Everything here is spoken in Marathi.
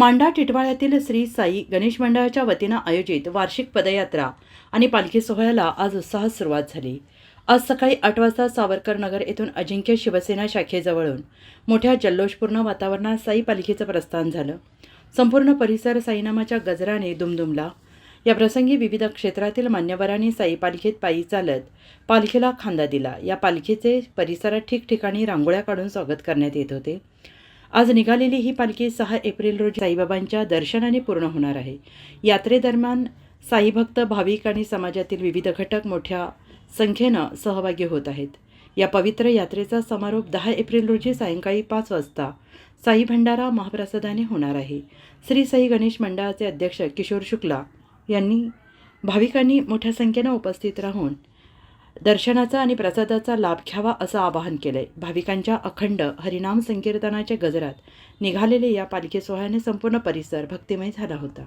मांडा टिटवाळ्यातील श्री साई गणेश मंडळाच्या वतीनं आयोजित वार्षिक पदयात्रा आणि पालखी सोहळ्याला आज उत्साहात सुरुवात झाली. आज सकाळी आठ वाजता सावरकर नगर येथून अजिंक्य शिवसेना शाखेजवळून मोठ्या जल्लोषपूर्ण वातावरणात साई पालखीचं प्रस्थान झालं. संपूर्ण परिसर साईनामाच्या गजराने दुमदुमला. या प्रसंगी विविध क्षेत्रातील मान्यवरांनी साई पालखीत पायी चालत पालखीला खांदा दिला. या पालखीचे परिसरात ठिकठिकाणी रांगोळ्या काढून स्वागत करण्यात येत होते. आज निघालेली ही पालखी सहा एप्रिल रोजी साईबाबांच्या दर्शनाने पूर्ण होणार आहे. यात्रेदरम्यान साईभक्त भाविक आणि समाजातील विविध घटक मोठ्या संख्येनं सहभागी होत आहेत. या पवित्र यात्रेचा समारोप दहा एप्रिल रोजी सायंकाळी पाच वाजता साई भंडारा महाप्रसादाने होणार आहे. श्री साई गणेश मंडळाचे अध्यक्ष किशोर शुक्ला यांनी भाविकांनी मोठ्या संख्येनं उपस्थित राहून दर्शनाचा आणि प्रसादाचा लाभ घ्यावा असं आवाहन केलंय. भाविकांच्या अखंड हरिनाम संकीर्तनाच्या गजरात निघालेले या पालखी सोहळ्याने संपूर्ण परिसर भक्तिमय झाला होता.